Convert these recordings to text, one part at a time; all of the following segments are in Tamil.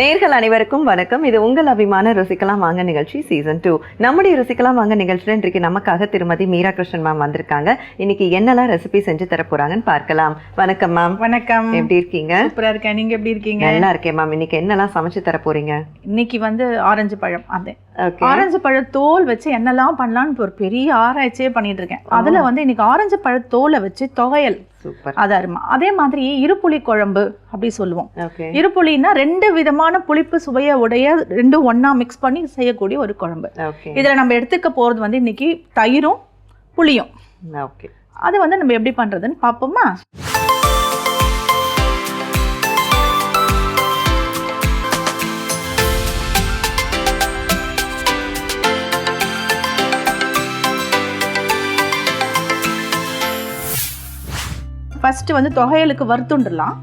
நேர்கள் அனைவருக்கும் வணக்கம். இது உங்கள் அபிமான ருசிக்கலாம் வாங்க நிகழ்ச்சி சீசன் டூ நம்முடைய ருசிக்கலாம் வாங்க நிகழ்ச்சியில் இன்றைக்கு நமக்காக திருமதி மீரா கிருஷ்ணன் மேம் வந்திருக்காங்க. இன்னைக்கு என்னெல்லாம் ரெசிபி செஞ்சு தர போறாங்கன்னு பார்க்கலாம். வணக்கம் மேம் வணக்கம். எப்படி இருக்கீங்க? சூப்பரா இருக்கேன். நீங்க எப்படி இருக்கீங்க? நல்லா இருக்கேன் மேம் இன்னைக்கு என்னெல்லாம் சமைச்சு தர போறீங்க இன்னைக்கு வந்து ஆரஞ்சு பழம் அது. ஆரஞ்சு பழ தோல் வச்சு என்னெல்லாம் பண்ணலாம்னு ஒரு பெரிய ஆராய்ச்சியே பண்ணிட்டு இருக்கேன் அதுல வந்து இன்னைக்கு ஆரஞ்சு பழ தோலை வச்சு தொகையல் சூப்பர். அது அருமா. அதே மாதிரி இருப்புளி குழம்பு அப்படி சொல்லுவோம். இருப்புளின்னா ரெண்டு விதமான புளிப்பு சுவைய உடைய ரெண்டும் ஒண்ணா மிக்ஸ் பண்ணி செய்யக்கூடிய ஒரு குழம்பு. இதுல நம்ம எடுத்துக்க போறது வந்து இன்னைக்கு தயிரும் புளியும். அது வந்து நம்ம எப்படி பண்றதுன்னு பார்ப்போமா ஃபர்ஸ்ட் வந்து தொகையலுக்கு வறுத்துண்டுலாம்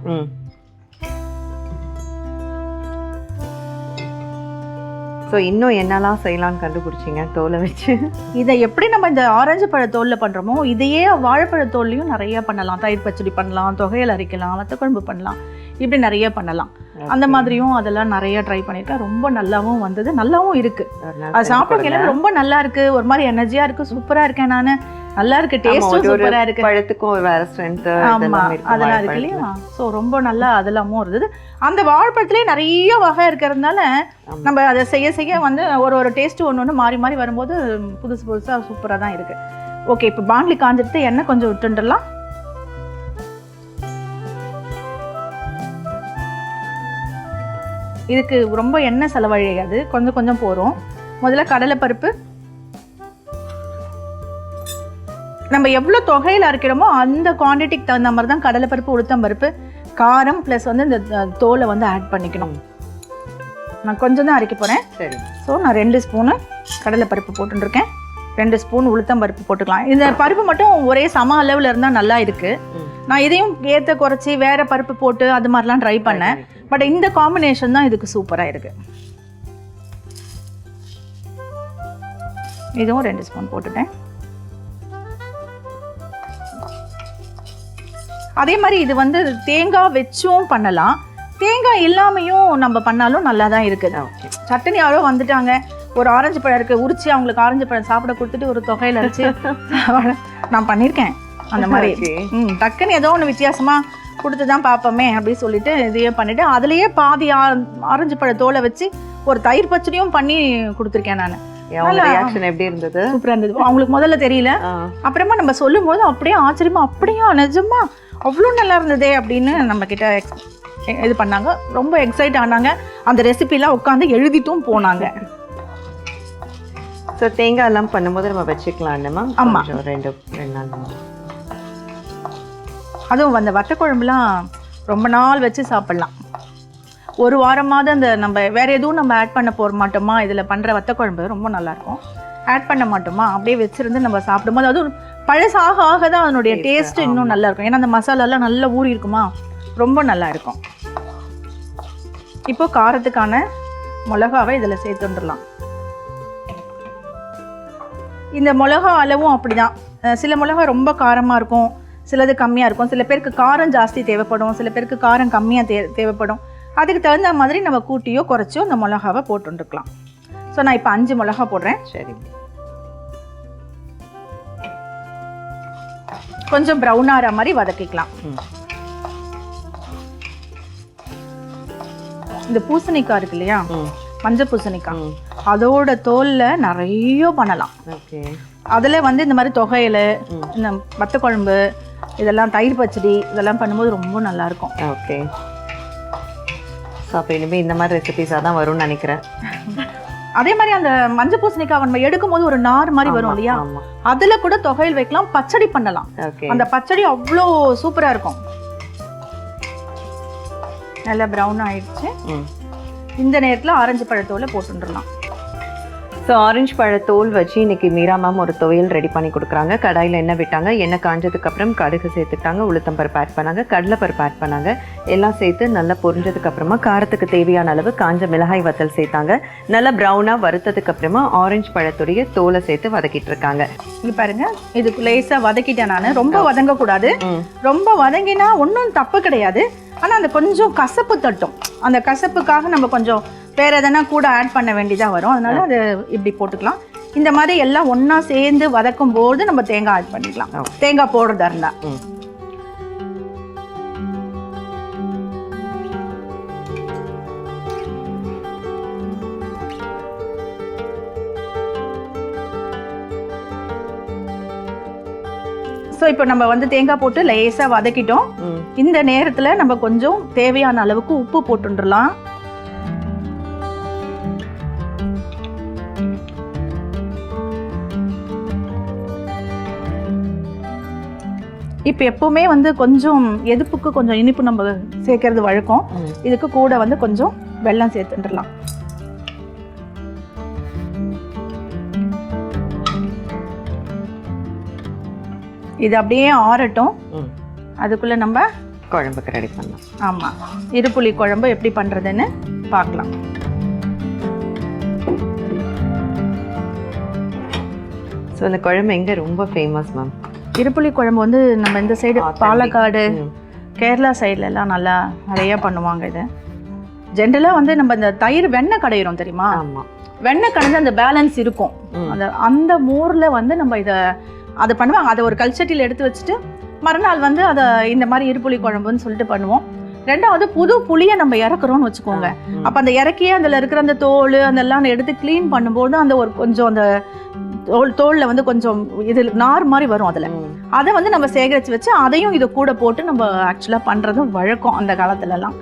ஸோ இன்னும் என்னெல்லாம் செய்யலாம்னு கண்டுபிடிச்சிங்க தோலை வச்சு. இதை எப்படி நம்ம இந்த ஆரஞ்சு பழ தோல்ல பண்றோமோ இதையே வாழைப்பழ தோல்லையும் நிறைய பண்ணலாம். தயிர் பச்சடி பண்ணலாம் தொகையல் அரைக்கலாம் வத்தக்குழம்பு பண்ணலாம். இப்படி நிறைய பண்ணலாம். அந்த மாதிரியும் அதெல்லாம் நிறைய ட்ரை பண்ணிருக்கேன் ரொம்ப நல்லாவும் வந்தது நல்லாவும் இருக்கு. ஒரு நாள் அது செஞ்சு சாப்பிட கொடுங்க. கேள்வி ரொம்ப நல்லா இருக்கு. ஒரு மாதிரி எனர்ஜியா இருக்கு. சூப்பரா இருக்கேன் நானு. நல்லா இருக்கு டேஸ்டும் ஒரு சூப்பரா இருக்கு. பழத்துக்கும் வேற ஸ்ட்ரென்த் ஆமா அதெல்லாம் இருக்கு இல்லையா? ஸோ ரொம்ப நல்லா அதெல்லாமும் இருந்தது. அந்த வாழைப்பழத்திலே நிறைய வகை இருக்கிறதுனால. நம்ம அதை செய்ய செய்ய வந்து ஒரு ஒரு டேஸ்ட் ஒன்று ஒன்று மாறி மாறி வரும்போது புதுசு புதுசாக சூப்பராக தான் இருக்கு. ஓகே இப்போ பாண்ட்லி காஞ்சிட்டு எண்ணெய் கொஞ்சம் விட்டுண்டுலாம் இதுக்கு ரொம்ப எண்ணெய் செலவழியாது கொஞ்சம் கொஞ்சம் போகிறோம் முதல்ல கடலைப்பருப்பு நம்ம எவ்வளோ தொகையில் அரைக்கிறோமோ அந்த குவான்டிட்டிக்கு தகுந்த மாதிரி தான் கடலைப்பருப்பு உளுத்தம்பருப்பு காரம் ப்ளஸ் வந்து இந்த தோலை வந்து ஆட் பண்ணிக்கணும். நான் கொஞ்சம் தான் அரைக்க போகிறேன் சரி. ஸோ நான் ரெண்டு ஸ்பூனு கடலைப்பருப்பு போட்டுருக்கேன் ரெண்டு ஸ்பூன் உளுத்தம்பருப்பு போட்டுக்கலாம். இந்த பருப்பு மட்டும் ஒரே சம அளவில் இருந்தால் நல்லா இருக்கு. ம். நான் இதையும் ஏற்ற குறைச்சி வேற பருப்பு போட்டு அது மாதிரிலாம் ட்ரை பண்ணேன். பட் இந்த காம்பினேஷன் தான் இதுக்கு சூப்பராக இருக்கு. இதுவும் ரெண்டு ஸ்பூன் போட்டுட்டேன். அதே மாதிரி இது வந்து தேங்காய் வச்சும் பண்ணலாம். தேங்காய் இல்லாமையும் நம்ம பண்ணாலும் நல்லா தான் இருக்குது சட்டனி யாரோ வந்துட்டாங்க. ஒரு ஆரஞ்சு பழம் இருக்கு. உரிச்சு அவங்களுக்கு ஆரஞ்சு பழம் சாப்பிட கொடுத்துட்டு ஒரு தொகையில அரைச்சு நான் பண்ணியிருக்கேன் அந்த மாதிரி. ம் டக்குன்னு ஏதோ ஒன்று வித்தியாசமா கொடுத்து தான் பார்ப்போமே அப்படின்னு சொல்லிட்டு இதையே பண்ணிட்டு அதுலயே பாதி ஆரஞ்சு பழ தோலை வச்சு ஒரு தயிர் பச்சடியும் பண்ணி கொடுத்துருக்கேன் நான். எப்படி இருந்தது? சூப்பரா இருந்தது. அவங்களுக்கு முதல்ல தெரியல. அப்புறமா நம்ம சொல்லும்போது அப்படியே ஆச்சரியமா அப்படியா நிஜமா? அவ்வளோ நல்லா இருந்ததே அப்படின்னு நம்ம கிட்ட இது பண்ணாங்க. ரொம்ப எக்ஸைட் ஆனாங்க. அந்த ரெசிபிலாம் உட்காந்து எழுதிட்டும் போனாங்க. ஸோ தேங்காய் எல்லாம் பண்ணும்போது நம்ம வச்சுக்கலாம் மேம் ஆமா. கொஞ்சம் ரெண்டு ரெண்டு நாள் அதுவும் அந்த வத்த குழம்புலாம் ரொம்ப நாள் வச்சு சாப்பிடலாம். ஒரு வாரமாவது அந்த நம்ம வேற எதுவும் நம்ம ஆட் பண்ண போக மாட்டோமா? இதில் பண்ணுற வத்த குழம்பு ரொம்ப நல்லா இருக்கும் ஆட் பண்ண மாட்டோமா? அப்படியே வச்சிருந்து நம்ம சாப்பிடும்போது அதுவும் பழசாக ஆக தான் அதனுடைய Taste, டேஸ்ட் இன்னும் நல்லா இருக்கும் ஏன்னா அந்த மசாலாலாம் நல்லா ஊறி இருக்குமா? ரொம்ப நல்லா இருக்கும் இப்போ காரத்துக்கான மிளகாவை இதில் சேர்த்துட்டுலாம் இந்த மிளகா அளவும் அப்படிதான். சில மிளகா ரொம்ப காரமாக இருக்கும். சிலது கம்மியாக இருக்கும். சில பேருக்கு காரம் ஜாஸ்தி தேவைப்படும். சில பேருக்கு காரம் கம்மியாக தே தேவைப்படும். அதுக்கு தகுந்த மாதிரி நம்ம கூட்டியோ குறைச்சியோ அந்த மிளகாவை போட்டுருக்கலாம் ஸோ நான் இப்போ அஞ்சு மிளகா போடுறேன். சரி. கொஞ்சம் ப்ரௌன் ஆகிற மாதிரி வதக்கிக்கலாம். இந்த பூசணிக்காய் இருக்கு இல்லையா? ம். மஞ்சள் பூசணிக்காய். அதோட தோல்ல நிறைய பண்ணலாம். ஓகே. அதில் வந்து இந்த மாதிரி தொகையில. இந்த வத்த குழம்பு இதெல்லாம் தயிர் பச்சடி இதெல்லாம் பண்ணும்போது ரொம்ப நல்லா இருக்கும். ஓகே. ஸோ அப்போ இனிமேல் இந்த மாதிரி ரெசிபிஸாக தான் வரும்னு நினைக்கிறேன். அதே மாதிரி அந்த மஞ்சள் பூசணிக்காய் நம்ம எடுக்கும் போது ஒரு நார் மாதிரி வரும் இல்லையா? ஆமாம் அதுல கூட தொகையில் வைக்கலாம் பச்சடி பண்ணலாம். ஓகே அந்த பச்சடி அவ்வளோ சூப்பரா இருக்கும். நல்லா ப்ரௌன் ஆயிடுச்சு. ம். இந்த நேரத்துல ஆரஞ்சு பழத்தோல போட்டுடலாம். ஸோ ஆரஞ்சு பழ தோல் வச்சு இன்னைக்கு மீரா மேம் ஒரு துவையல் ரெடி பண்ணி கொடுக்குறாங்க. கடாயில் எண்ணெய் விட்டாங்க. எண்ணெய் காஞ்சதுக்கு அப்புறம் கடுகு சேர்த்துட்டாங்க. உளுத்தம் பருப்பு ஆட் பண்ணாங்க. கடலைப்பருப்பு ஆட் பண்ணாங்க. எல்லாம் சேர்த்து நல்லா பொரிஞ்சதுக்கு அப்புறமா காரத்துக்கு தேவையான அளவு காஞ்ச மிளகாய் வத்தல் சேர்த்தாங்க. நல்லா ப்ரௌனாக வறுத்ததுக்கு அப்புறமா ஆரஞ்சு பழத்துடைய தோலை சேர்த்து வதக்கிட்டு இருக்காங்க. இங்க பாருங்க. இதுக்கு லேசாக வதக்கிட்டேன் நான். ரொம்ப வதங்கக்கூடாது. ரொம்ப வதங்கினா ஒன்றும் தப்பு கிடையாது. ஆனால் அந்த கொஞ்சம் கசப்பு தட்டும். அந்த கசப்புக்காக நம்ம கொஞ்சம் வேற எதனா கூட ஆட் பண்ண வேண்டியதாக வரும். அதனால அது இப்படி போட்டுக்கலாம். இந்த மாதிரி எல்லாம் ஒன்றா சேர்ந்து வதக்கும் போது நம்ம தேங்காய் ஆட் பண்ணிக்கலாம். தேங்காய் போடுறதா இருந்தா. ம். ஸோ இப்போ நம்ம வந்து தேங்காய் போட்டு லேசாக வதக்கிட்டோம். ம் இந்த நேரத்தில் நம்ம கொஞ்சம் தேவையான அளவுக்கு உப்பு போட்டுடலாம் இப்போ எப்பவுமே வந்து கொஞ்சம் எதுப்புக்கு கொஞ்சம் இனிப்பு நம்ம சேர்க்கறது வழக்கம். இதுக்கு கூட வந்து கொஞ்சம் வெல்லம் சேர்த்துட்டுலாம் இது அப்படியே ஆறட்டும். அதுக்குள்ள நம்ம குழம்புக்கு ரெடி பண்ணலாம். ஆமாம் இருப்புளி குழம்பு எப்படி பண்ணுறதுன்னு பார்க்கலாம். ஸோ அந்த குழம்பு எங்கே ரொம்ப ஃபேமஸ் மேம் இருப்புளி குழம்பு வந்து நம்ம இந்த சைடு. பாலக்காடு. கேரளா சைடுல எல்லாம் நல்லா நிறைய பண்ணுவாங்க இது ஜென்ரலாக வந்து நம்ம இந்த தயிர் வெண்ணெய் கடையிறோம் தெரியுமா வெண்ணெய் கடைஞ்சு அந்த பேலன்ஸ் இருக்கும். அந்த அந்த மோரில் வந்து நம்ம இதை அதை பண்ணுவாங்க அதை ஒரு கல்ச்சட்டியில் எடுத்து வச்சுட்டு மறுநாள் வந்து அதை இந்த மாதிரி இருப்புளி குழம்புன்னு சொல்லிட்டு பண்ணுவோம் ரெண்டாவது புது புளியை நம்ம இறக்குறோம்னு வச்சுக்கோங்க. அப்போ அந்த இறக்கியே அதில் இருக்கிற அந்த தோல் அதெல்லாம் எடுத்து க்ளீன் பண்ணும்போது அந்த ஒரு கொஞ்சம் அந்த தோல் தோலில் வந்து கொஞ்சம் இது நார் மாதிரி வரும் அதில். அதை வந்து நம்ம சேகரித்து வச்சு அதையும் இது கூட போட்டு நம்ம ஆக்சுவலாக பண்ணுறதும் வழக்கம் அந்த காலத்துலலாம்.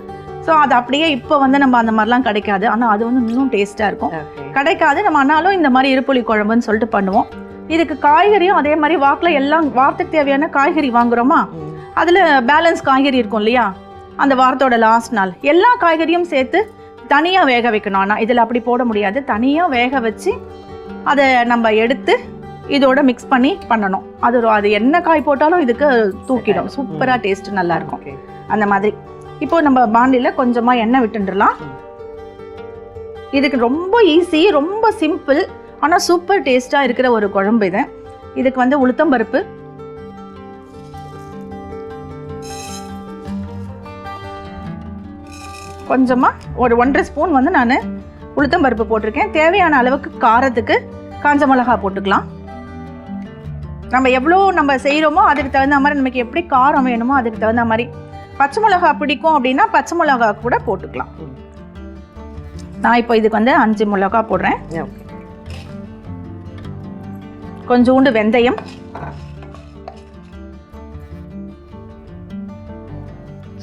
ஸோ அது அப்படியே இப்போ வந்து நம்ம அந்த மாதிரிலாம் கிடைக்காது. ஆனால் அது வந்து இன்னும் டேஸ்ட்டாக இருக்கும். கிடைக்காது. நம்ம ஆனாலும் இந்த மாதிரி இருப்புளி குழம்புன்னு சொல்லிட்டு பண்ணுவோம். இதுக்கு காய்கறியும் அதே மாதிரி வாக்கில் எல்லாம் வாரத்துக்கு தேவையான காய்கறி வாங்குறோமா? ம். அதில் பேலன்ஸ் காய்கறி இருக்கும் இல்லையா? அந்த வாரத்தோட லாஸ்ட் நாள். எல்லா காய்கறியும் சேர்த்து தனியாக வேக வைக்கணும். ஆனால் இதில் அப்படி போட முடியாது. தனியாக வேக வச்சு அதை நம்ம எடுத்து இதோட மிக்ஸ் பண்ணி பண்ணணும். அது அது என்ன காய் போட்டாலும் இதுக்கு தூக்கிடும். சூப்பராக டேஸ்ட் நல்லா இருக்கும் Okay. அந்த மாதிரி. இப்போ நம்ம பாண்டியில் கொஞ்சமாக எண்ணெய் விட்டுடலாம் ம். இதுக்கு ரொம்ப ஈஸி ரொம்ப சிம்பிள் ஆனால் சூப்பர் டேஸ்ட்டாக இருக்கிற ஒரு குழம்பு இது. இதுக்கு வந்து உளுத்தம்பருப்பு கொஞ்சமாக ஒரு ஒன்றரை ஸ்பூன் வந்து நான் உளுத்தம்பருப்பு போட்டிருக்கேன். தேவையான அளவுக்கு காரத்துக்கு காஞ்ச மிளகா போட்டுக்கலாம். நம்ம எவ்வளோ நம்ம செய்கிறோமோ அதுக்கு தகுந்த மாதிரி நமக்கு எப்படி காரம் வேணுமோ அதுக்கு தகுந்த மாதிரி பச்சை மிளகா பிடிக்கும் அப்படின்னா பச்சை மிளகா கூட போட்டுக்கலாம். நான் இப்போ இதுக்கு வந்து அஞ்சு மிளகா போடுறேன். கொஞ்சோண்டு வெந்தயம்.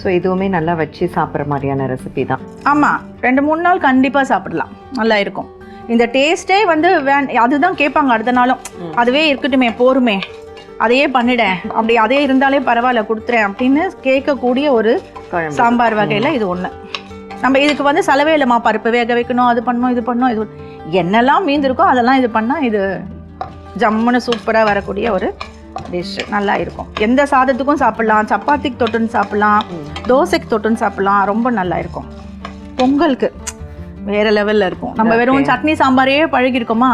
ஸோ இதுவுமே நல்லா வச்சு சாப்பிட்ற மாதிரியான ரெசிபி தான். ஆமாம் ரெண்டு மூணு நாள் கண்டிப்பாக சாப்பிடலாம். நல்லா இருக்கும். இந்த டேஸ்ட்டே வந்து வே அதுதான் கேட்பாங்க அடுத்த நாளும். அதுவே இருக்கட்டுமே போருமே. அதையே பண்ணிடேன். அப்படி அதே இருந்தாலே பரவாயில்ல கொடுத்துறேன் அப்படின்னு கேட்கக்கூடிய ஒரு சாம்பார் வகையில் இது ஒன்று நம்ம இதுக்கு வந்து செலவே இல்லைம்மா. பருப்பு வேக வைக்கணும் அது பண்ணணும் இது பண்ணணும் இது என்னெல்லாம் மீந்திருக்கோ அதெல்லாம் இது பண்ணால் இது ஜம்முன்னு சூப்பராக வரக்கூடிய ஒரு டிஷ் நல்லா இருக்கும். எந்த சாதத்துக்கும் சாப்பிட்லாம். சப்பாத்திக்கு தொட்டுன்னு சாப்பிட்லாம். தோசைக்கு தொட்டுன்னு சாப்பிட்லாம். ரொம்ப நல்லா இருக்கும். பொங்கலுக்கு. வேற லெவலில் இருக்கும். நம்ம. வெறும் சட்னி சாம்பாரே பழகிருக்கோமா?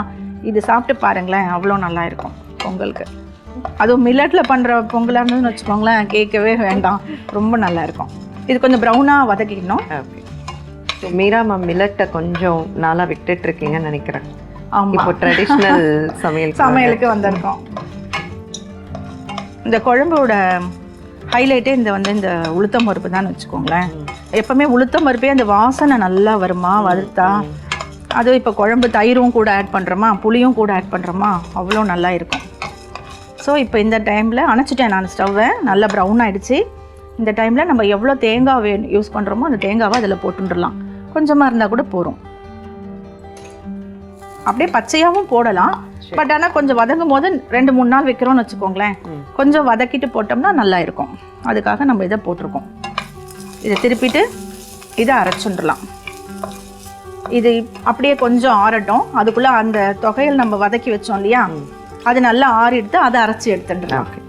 இது சாப்பிட்டு பாருங்களேன் அவ்வளோ நல்லா இருக்கும் பொங்கலுக்கு. அதுவும் மில்லட்டில் பண்ணுற பொங்கலாக இருந்ததுன்னு வச்சுக்கோங்களேன் கேட்கவே வேண்டாம். ரொம்ப நல்லா இருக்கும். இது கொஞ்சம் ப்ரௌனாக வதக்கிக்கணும். ஸோ மீரா மேம் மில்லட்டை கொஞ்சம் நாளாக விட்டுட்டு இருக்கீங்கன்னு நினைக்கிறேன் இப்போ ட்ரெடிஷ்னல் சமையல் சமையலுக்கு வந்திருக்கோம். இந்த குழம்போட ஹைலைட்டே இந்த வந்து இந்த உளுத்தம் பருப்பு தான் வச்சுக்கோங்களேன். எப்பவுமே உளுத்தம் பருப்பே அந்த வாசனை நல்லா வருமா வறுத்தா? அது இப்போ குழம்பு தயிரும் கூட ஆட் பண்ணுறோமா புளியும் கூட ஆட் பண்ணுறோமா அவ்வளோ நல்லா இருக்கும். ஸோ இப்போ இந்த டைமில் அணைச்சிட்டேன் நான் ஸ்டவ்வை நல்லா ப்ரௌன் ஆயிடுச்சு. இந்த டைமில் நம்ம எவ்வளோ தேங்காய் வே யூஸ் பண்ணுறோமோ அந்த தேங்காவை அதில் போட்டுடலாம் கொஞ்சமாக இருந்தால் கூட போதும். அப்படியே பச்சையாகவும் போடலாம். பட் ஆனால் கொஞ்சம் வதங்கும் போது ரெண்டு மூணு நாள் வைக்கிறோம்னு வச்சுக்கோங்களேன். கொஞ்சம் வதக்கிட்டு போட்டோம்னா நல்லா இருக்கும். அதுக்காக நம்ம இதை போட்டிருக்கோம். இதை திருப்பிட்டு இதை அரைச்சுண்டுலாம் இது அப்படியே கொஞ்சம் ஆறட்டும். அதுக்குள்ள அந்த தொகையில் நம்ம வதக்கி வச்சோம் இல்லையா? அது நல்லா ஆறிடுத்து அதை அரைச்சி எடுத்துட்டுலாம் ஓகே.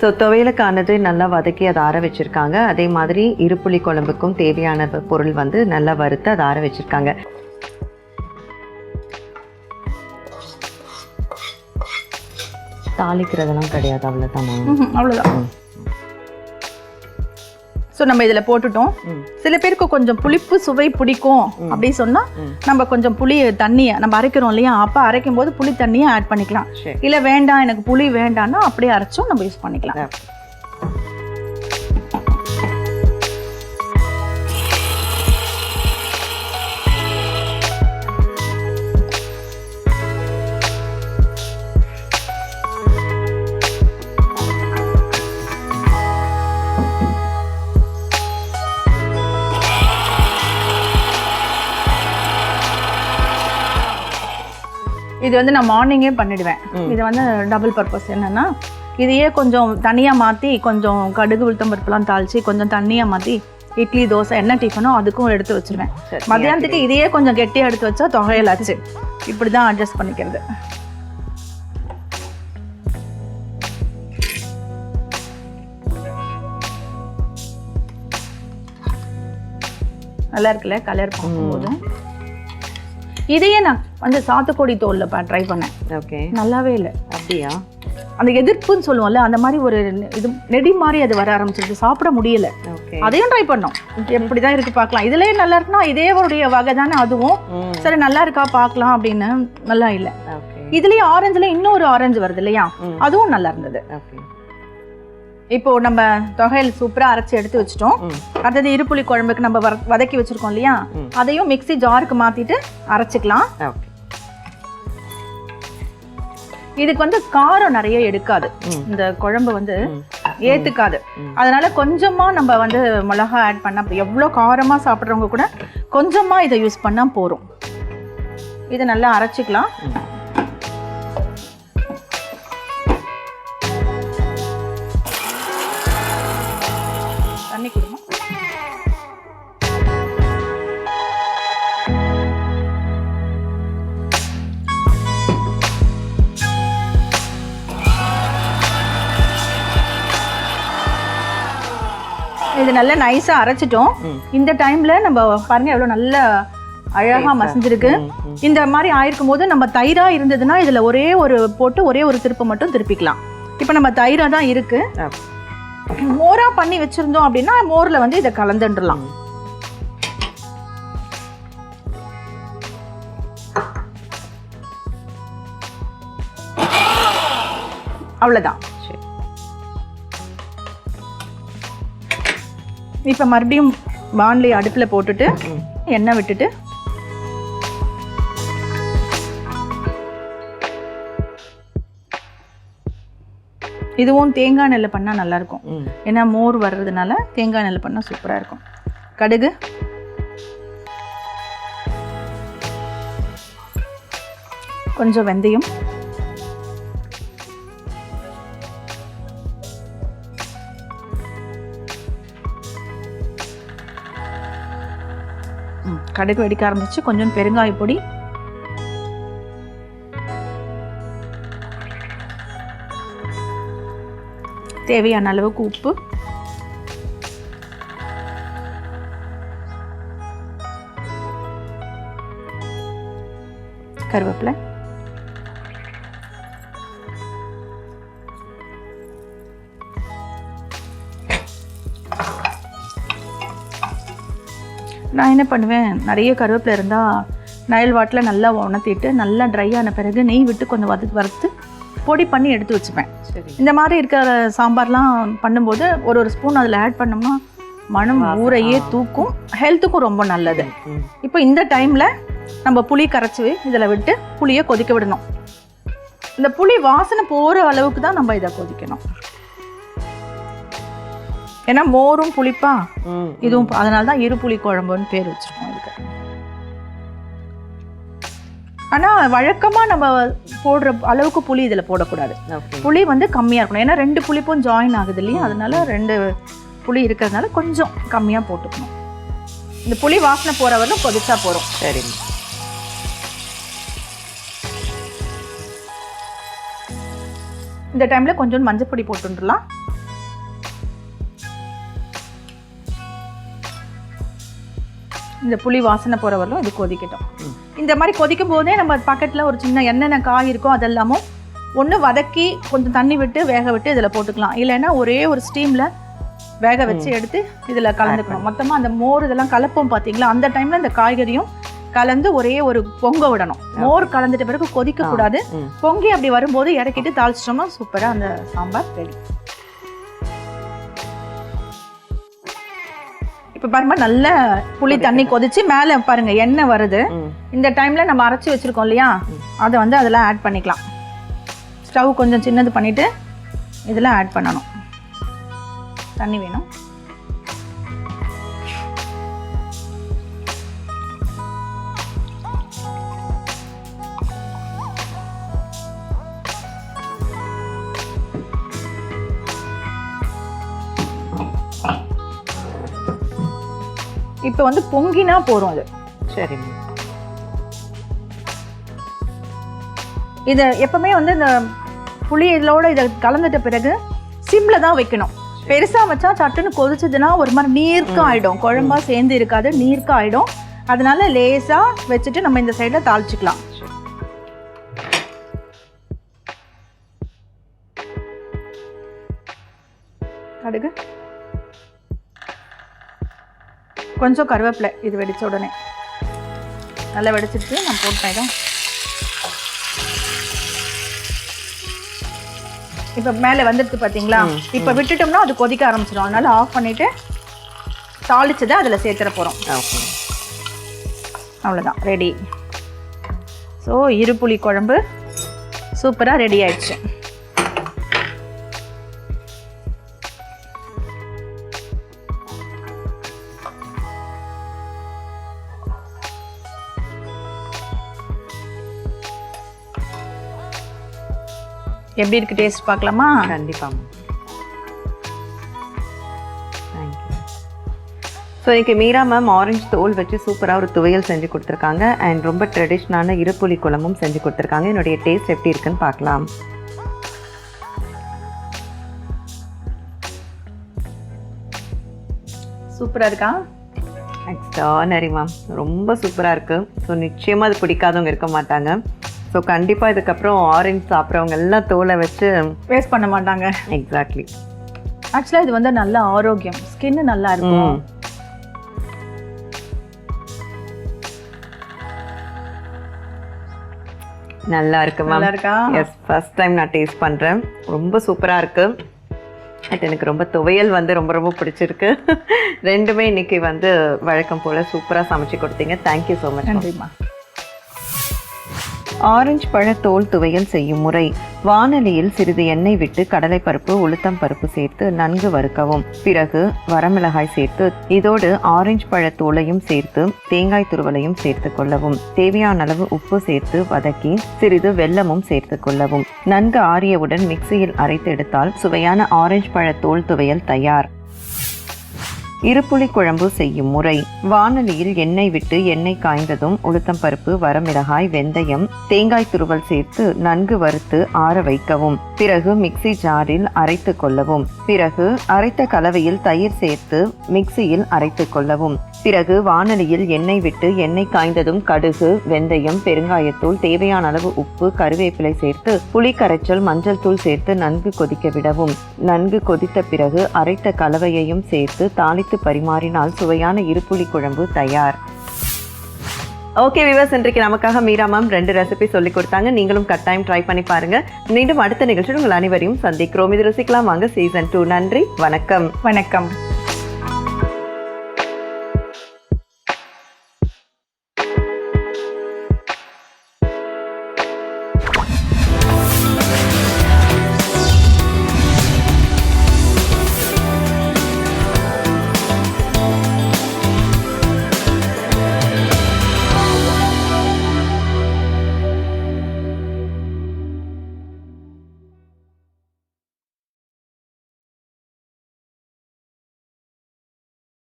ஸோ துவையலுக்கானது நல்லா வதக்கி அதை ஆற வச்சிருக்காங்க. அதே மாதிரி இருப்புளி குழம்புக்கும் தேவையான பொருள் வந்து நல்லா வறுத்து அதை ஆற வச்சிருக்காங்க. தாளிக்கிறதெல்லாம் கிடையாது அவ்வளோதானா அவ்வளோதான் ஸோ நம்ம இதில் போட்டுட்டோம். சில பேருக்கு கொஞ்சம் புளிப்பு சுவை பிடிக்கும் அப்படின்னு சொன்னால் நம்ம கொஞ்சம் புளி தண்ணியை நம்ம அரைக்கிறோம் இல்லையா? அப்போ அரைக்கும் போது புளி தண்ணியை ஆட் பண்ணிக்கலாம். இல்லை வேண்டாம் எனக்கு புளி வேண்டாம்னா அப்படியே அரைச்சும் நம்ம யூஸ் பண்ணிக்கலாம். இது வந்து நான் மார்னிங்கே பண்ணிடுவேன். இது வந்து டபுள் பர்பஸ் என்னன்னா இதையே கொஞ்சம் தனியாக மாற்றி கொஞ்சம் கடுகு உளுத்தம் பருப்புலாம் தாளித்து கொஞ்சம் தண்ணியாக மாற்றி இட்லி தோசை என்ன டிஃபனோ அதுக்கும் எடுத்து வச்சிருவேன். சரி. மத்தியானத்துக்கு இதையே கொஞ்சம் கெட்டியாக எடுத்து வச்சா தொகையிலாச்சு. இப்படி தான் அட்ஜஸ்ட் பண்ணிக்கிறது. நல்லா இருக்குல்ல கலர் பார்க்கும்போது? இதையே நான் வந்து சாத்துக்குடி தோல்ல ட்ரை பண்ணேன். ஓகே நல்லாவே இல்லை. அப்படியா? அந்த எதிர்ப்புன்னு சொல்லுவோம்ல அந்த மாதிரி ஒரு இது நெடி மாதிரி அது வர ஆரம்பிச்சிருச்சு. சாப்பிட முடியல. அதையும் ட்ரை பண்ணோம். எப்படி தான் இருக்கு பார்க்கலாம். இதுலயே நல்லா இருக்குன்னா இதே உடைய வகை தானே அதுவும். சரி நல்லா இருக்கா பார்க்கலாம் அப்படின்னு நல்லா இல்லை. ஓகே இதுலயே ஆரஞ்சுல இன்னொரு ஆரஞ்சு வருது இல்லையா. அதுவும் நல்லா இருந்தது. இப்போ நம்ம தொகையில் சூப்பரா அரைச்சு எடுத்து வச்சிட்டோம். அடுத்தது இருப்புளி குழம்புக்கு நம்ம வதக்கி வச்சிருக்கோம் இல்லையா. அதையும் மிக்ஸி ஜாருக்கு மாத்திட்டு அரைச்சிக்கலாம். இதுக்கு வந்து காரம் நிறைய எடுக்காது. இந்த குழம்பு வந்து. ஏத்துக்காது. அதனால கொஞ்சமா நம்ம வந்து மிளகா ஆட் பண்ணா எவ்வளோ காரமா சாப்பிட்றவங்க கூட கொஞ்சமா இதை யூஸ் பண்ணா போறோம் இதை நல்லா அரைச்சிக்கலாம். இது நல்லா நைஸா அரைச்சிட்டோம். இந்த டைம்ல நம்ம பாருங்க எவ்வளவு நல்ல அழகா மசிஞ்சிருக்கு. இந்த மாதிரி ஆயிருக்கும் போது நம்ம தயிரா இருந்ததுன்னா இதுல ஒரே ஒரு போட்டு ஒரே ஒரு திருப்பு மட்டும் திருப்பிக்கலாம். இப்போ நம்ம தயிரா தான் இருக்கு. மோரா பண்ணி வச்சிருந்தோம் அப்படின்னா மோர்ல வந்து இதை கலந்துடலாம். அவ்வளவுதான். இப்போ மறுபடியும் வான்லி அடுப்புல போட்டுட்டு. எண்ணெய் விட்டுட்டு இதுவும் தேங்காய் நெல்லில் பண்ணால் நல்லாயிருக்கும். ஏன்னா மோர் வர்றதுனால தேங்காய் நெல் பண்ணால் சூப்பராக இருக்கும். கடுகு. கொஞ்சம் வெந்தயம். கடுகு வெடிக்க ஆரம்பிச்சு கொஞ்சம் பெருங்காய பொடி. தேவையான அளவுக்கு உப்பு. கருவேப்பிலை. நான் என்ன பண்ணுவேன்? நிறைய கருவேப்பிலை இருந்தால் நயல் வாட்டில் நல்லா உணர்த்திட்டு நல்லா ட்ரை ஆன பிறகு நெய் விட்டு கொஞ்சம் வறு வறுத்து பொடி பண்ணி எடுத்து வச்சுப்பேன். சரி. இந்த மாதிரி இருக்கிற சாம்பார்லாம் பண்ணும்போது ஒரு ஒரு ஸ்பூன் அதில் ஆட் பண்ணோம்னா மனம் ஊரையே தூக்கும். ஹெல்த்துக்கும் ரொம்ப நல்லது. இப்போ இந்த டைமில் நம்ம புளி கரைச்சி இதில் விட்டு புளியை கொதிக்க விடணும். இந்த புளி வாசனை போகிற அளவுக்கு தான் நம்ம இதை கொதிக்கணும். ஏன்னா மோரும் புளிப்பா? இதுவும் அதனால தான் இருப்புளி குழம்புன்னு பேர் வச்சிருக்கோம் இதுக்கு. ஆனால் வழக்கமாக நம்ம போடுற அளவுக்கு புளி இதில் போடக்கூடாது. புளி வந்து கம்மியாக இருக்கணும். ஏன்னா ரெண்டு புளிப்பும் ஜாயின் ஆகுது இல்லையா? அதனால ரெண்டு புளி இருக்கிறதுனால கொஞ்சம் கம்மியாக போட்டுக்கணும். இந்த புளி வாசனை போகிற வரலும் கொதிச்சா போகிறோம் சரிம்மா இந்த டைமில் கொஞ்சோண்டு மஞ்சப்பொடி போட்டுடலாம் இந்த புளி வாசனை போகிற வரலும் இது கொதிக்கட்டும். இந்த மாதிரி கொதிக்கும் போதே நம்ம பக்கெட்டில் ஒரு சின்ன என்னென்ன காய் இருக்கோ அதெல்லாமும் ஒன்று வதக்கி கொஞ்சம் தண்ணி விட்டு வேக விட்டு இதில் போட்டுக்கலாம். இல்லைன்னா ஒரே ஒரு ஸ்டீமில் வேக வச்சு எடுத்து இதில் கலந்துக்கணும். மொத்தமாக அந்த மோர் இதெல்லாம் கலப்போம் பார்த்தீங்களா அந்த டைமில் இந்த காய்கறியும் கலந்து ஒரே ஒரு பொங்க விடணும். மோர் கலந்துட்ட பிறகு கொதிக்கக்கூடாது பொங்கி அப்படி வரும்போது இறக்கிட்டு தாளிச்சிட்டோம்னா சூப்பராக அந்த சாம்பார் ரெடி. இப்போ பாருங்க நல்ல புளி தண்ணி கொதிச்சு மேலே பாருங்க எண்ணெய் வருது. இந்த டைமில் நம்ம அரைச்சி வச்சுருக்கோம் இல்லையா? அதை வந்து அதில் ஆட் பண்ணிக்கலாம். ஸ்டவ் கொஞ்சம் சின்னது பண்ணிவிட்டு இதில் ஆட் பண்ணணும். தண்ணி வேணும். இப்போ வந்து பொங்கினா போகிறோம் அது. சரிம்மா இதை எப்பவுமே வந்து இந்த புளி இதோட இதை கலந்துட்ட பிறகு சிம்ல தான் வைக்கணும். பெருசா வச்சா சட்டுன்னு கொதிச்சதுன்னா ஒரு மாதிரி நீர்க்கம் ஆயிடும். குழம்பா சேர்ந்து இருக்காது நீர்க்கம் ஆயிடும். அதனால லேசா வச்சுட்டு நம்ம இந்த சைடில் தாளிச்சுக்கலாம். சரி. கடுகு. கொஞ்சம் கருவேப்பிலை இது வெடிச்ச உடனே. நல்லா வெடிச்சிட்டு நான் போட்டேன் இப்போ மேலே வந்துடுது பார்த்தீங்களா? இப்போ விட்டுட்டோம்னா அது கொதிக்க ஆரம்பிச்சிடும் அதனால ஆஃப் பண்ணிட்டு தாளிச்சதை அதில் சேர்த்துற போகிறோம் அவ்வளோதான் ரெடி ஸோ இருப்புளி குழம்பு. சூப்பராக ரெடி ஆயிடுச்சு. எப்படி இருக்கு டேஸ்ட் பார்க்கலாமா? கண்டிப்பாம்மா. தேங்க்யூ ஸோ இன்னைக்கு மீரா மேம் ஆரஞ்சு தோல் வச்சு சூப்பராக ஒரு துவையல் செஞ்சு கொடுத்துருக்காங்க. அண்ட் ரொம்ப ட்ரெடிஷ்னலான இருப்புளி குழம்பும் செஞ்சு கொடுத்துருக்காங்க. என்னுடைய டேஸ்ட் எப்படி இருக்குன்னு பார்க்கலாம். சூப்பராக இருக்கா? எக்ஸ்ட்ரானரி மேம் ரொம்ப சூப்பராக இருக்குது ஸோ நிச்சயமாக அது பிடிக்காதவங்க இருக்க மாட்டாங்க. ஸோ கண்டிப்பாக இதுக்கப்புறம் ஆரஞ்சு சாப்பிட்றவங்க எல்லாம் தோலை வச்சு வேஸ்ட் பண்ண மாட்டாங்க. எக்ஸாக்ட்லி ஆக்சுவலாக இது வந்து நல்ல ஆரோக்கியம். ஸ்கின் நல்லா இருக்கும். நல்லா இருக்கு மேம் எஸ் ஃபர்ஸ்ட் டைம் நான் டேஸ்ட் பண்ணுறேன் ரொம்ப சூப்பராக இருக்கு. அது எனக்கு ரொம்ப துவையல் வந்து ரொம்ப ரொம்ப பிடிச்சிருக்கு. ரெண்டுமே இன்னைக்கு வந்து வழக்கம் போல் சூப்பராக சமைச்சு கொடுத்தீங்க. தேங்க்யூ ஸோ மச் நன்றிம்மா ஆரஞ்சு பழ தோல் துவையல் செய்யும் முறை. வானலியில் சிறிது எண்ணெய் விட்டு கடலைப்பருப்பு உளுத்தம் பருப்பு சேர்த்து நன்கு வறுக்கவும். பிறகு வரமிளகாய் சேர்த்து இதோடு ஆரஞ்சு பழ தோலையும் சேர்த்து தேங்காய் துருவலையும் சேர்த்து கொள்ளவும். தேவையான அளவு உப்பு சேர்த்து வதக்கி சிறிது வெல்லமும் சேர்த்து கொள்ளவும். நன்கு ஆறியவுடன் மிக்சியில் அரைத்து எடுத்தால் சுவையான ஆரஞ்சு பழ தோல் துவையல் தயார். இருப்புளி குழம்பு செய்யும் முறை. வானலியில் எண்ணெய் விட்டு எண்ணெய் காய்ந்ததும் உளுத்தம் பருப்பு வரமிளகாய் வெந்தயம் தேங்காய் துருவல் சேர்த்து நன்கு வறுத்து ஆற வைக்கவும். பிறகு மிக்ஸி ஜாரில் அரைத்து கொள்ளவும். பிறகு அரைத்த கலவையில் தயிர் சேர்த்து மிக்ஸியில் அரைத்து கொள்ளவும். பிறகு வானலியில் எண்ணெய் விட்டு எண்ணெய் காய்ந்ததும் கடுகு வெந்தயம் பெருங்காயத்தூள் தேவையான அளவு உப்பு கருவேப்பிலை சேர்த்து புளி கரைச்சல் மஞ்சள் தூள் சேர்த்து நன்கு கொதிக்க விடவும். நன்கு கொதித்த பிறகு அரைத்த கலவையையும் சேர்த்து தாளித்து பரிமாறினால் சுவையான இருப்புளி குழம்பு தயார். ஓகே விவாஸ் இன்றைக்கு நமக்காக மீரா மேம் ரெண்டு ரெசிபி சொல்லி கொடுத்தாங்க. நீங்களும் கட்டாயம் ட்ரை பண்ணி பாருங்க. மீண்டும் அடுத்த நிகழ்ச்சியில் உங்கள் அனைவரையும் சந்திக்கிறோம். இது ரசிக்கலாம் வாங்க. சீசன் டூ நன்றி வணக்கம். வணக்கம்.